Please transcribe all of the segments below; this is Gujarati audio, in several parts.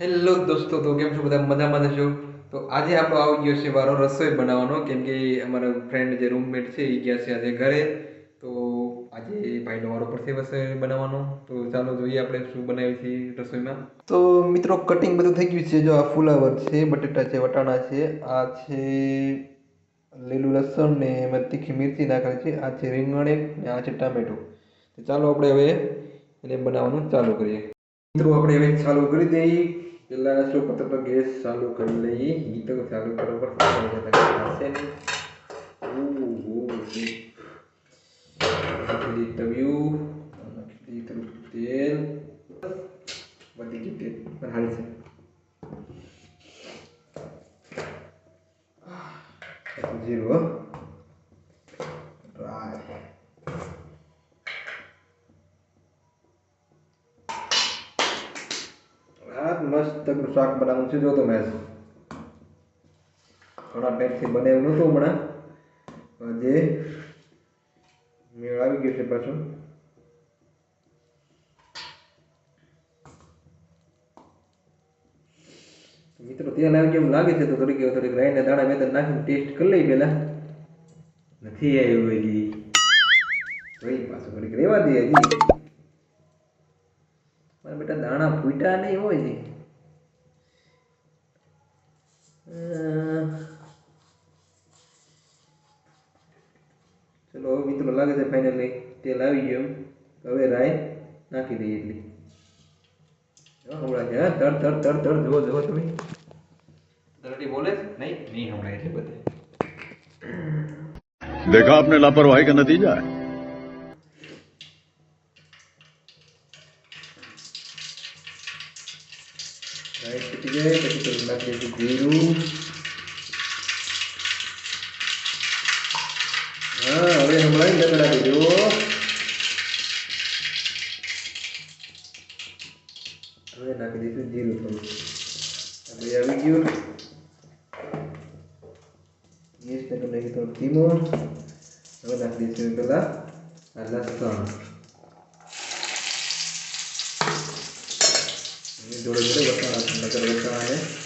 હેલો દોસ્તો, તો કેમ છો બધા? મજામાં છો? તો આજે આપણો આવી ગયો છે વારો, રસોઈ બનાવવાનો. કેમ કે અમારા ફ્રેન્ડ જે રૂમમેટ છે એ ગયા છે આજે ઘરે. તો આજે ભાઈનો વારો પડશે રસોઈ બનાવવાનો. તો ચાલો જોઈએ આપણે શું બનાવીએ છીએ રસોઈમાં. તો મિત્રો કટિંગ બધું થઈ ગયું છે. જો આ ફુલાવર છે, બટેટા છે, વટાણા છે, આ છે લીલું લસણ ને એમાં તીખી મિરચી નાખેલી છે, આ છે રીંગણ એક ને આ છે ટામેટું. તો ચાલો આપણે હવે એને બનાવવાનું ચાલુ કરીએ. મિત્રો, આપણે હવે ચાલુ કરી દઈએ. પેલા શું પત્ર પર ગેસ ચાલુ કરી લઈએ ઈ તો ચાલુ કરવા પડશે થશે નહીં ઓહ નાખી દઈએ તવ્યું નાખી દઈએ થોડું તેલ બધી ગયું તેલ પણ હાલ છે જીરું શાક બનાવવાનું છે જોતો તમે ઘણા ટાઈમથી બનાવ્યું નહોતું હમણાં. આજે મેળ આવી ગયો છે પાછો. મિત્રો તેલ આવી ગયું લાગે છે, તો થોડીક થોડીક રાઈને દાણા મેં નાખીને ટેસ્ટ કરી લઈ પેલા. નથી આવ્યું હજી ભાઈ, પાછું થોડીક રેવા દે હજી. બેટા દાણા ફૂટા નહીં હોય. ને ચલો હવે મિત્રો લાગે છે ફાઇનલી તેલ આવી ગયું હવે રાય નાખી દઈએ એટલી હા, હમણાં છે હા તડ તડ તડ તડ જુઓ જુઓ તમે તરટી બોલે છે નહીં નહીં હમણાં એટલે બધે देखा आपने लापरवाही का नतीजा है રાઈ Alhamdulillah biru. Nah, udah mulai kita biru, duduk. Oke, itu biru tuh. Ada ya. Ini kita kena kita timur. Oke, nanti itu gelap adalah alasan. ini dua-dua basah, basah, basah ya.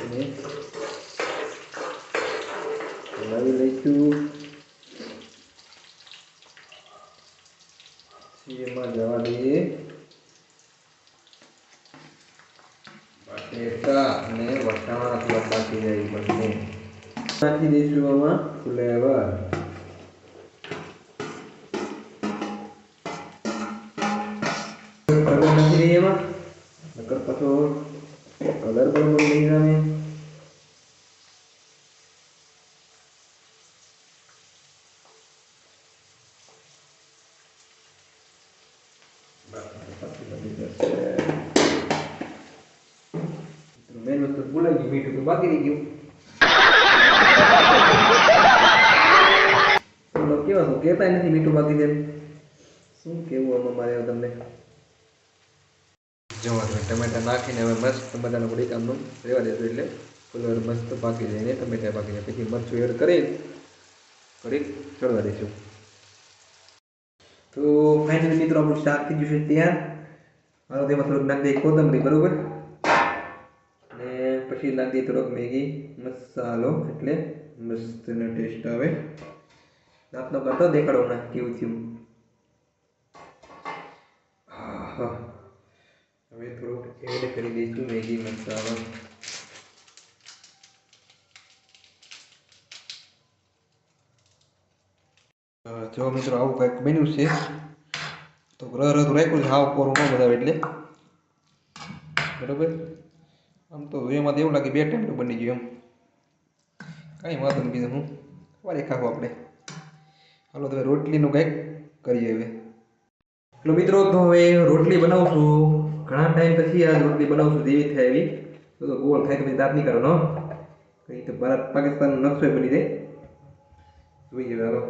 Minute હલાવી લઈશું. પછી એમાં જવા દઈએ બટેટા અને વટાણા બાકી જાય બંને નાખી દઈશું આમાં ફ્લેવર. ગયું બાકી રહી ગયું કેવા છો? કહેતા નથી મીઠું બાકી છે શું કેવું આમાં મારે તમને? જવા દો ટમેટા નાખીને હવે મસ્ત મજાનું પડી કામનું રહેવા દેશું એટલે કલર મસ્ત પાકી જાય ને ટમેટા પાકી જાય. પછી મરચું એડ કરી ઘડીક ચડવા દઈશું તો ફાઇનલી મિત્રો આપણું શાક થઈ તૈયાર તેમાં થોડુંક નાખી દઈએ કોથમરી બરોબર? પછી નાખી થોડોક મેગી મસાલો એટલે મસ્ત ને ટેસ્ટ આવે. આપનો કાંટો દેખાડો હમણાં, કેવું થયું. હવે થોડુંક એડ કરી દઈશું મેગી મસાલો. જો મિત્રો આવું કંઈક બન્યું છે, તો ગ્રહ રથ રાખ્યું છે, હાવ કોરું ન બધા એટલે. બરાબર? આમ તો એમાં એવું લાગે બે ટાઈમ બની ગયું એમ. કાંઈ વાંધો નહીં, બીજું હું? વારે ખાવું આપણે. હાલો તમે રોટલીનું કંઈક કરીએ હવે. હેલો, મિત્રો, તો હવે રોટલી બનાવું છું ઘણા ટાઈમ પછી આ રોટલી બનાવું છું જેવી થાય એવી. તો તો ગોળ થાય તો પછી દાંત નહીં કરવાનો કંઈ તો ભારત પાકિસ્તાન નકશો બની જાય. જોઈએ હવે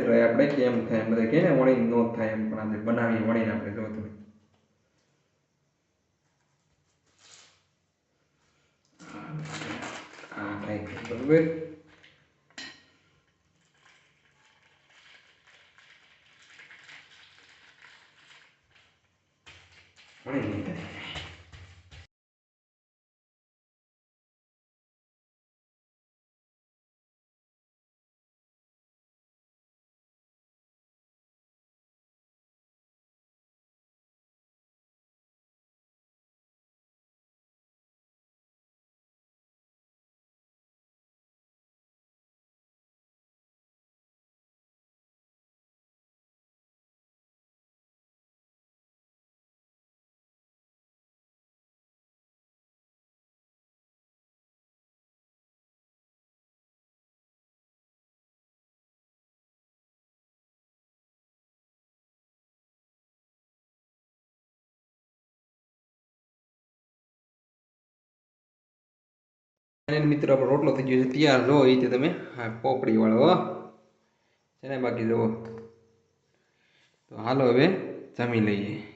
કરવાની છે ટ્રાય આપણે કેમ થાય એમ બધા કહે ને વણી નો થાય એમ પણ આજે બનાવી વણીને આપણે જો તમે આ થાય બરોબર વણી નહીં થાય અને મિત્રો રોટલો થઈ ગયો છે, તૈયાર. જો એ તમે પોપડી વાળો હો. છે ને બાકી જુઓ તો હાલો હવે, જમી લઈએ.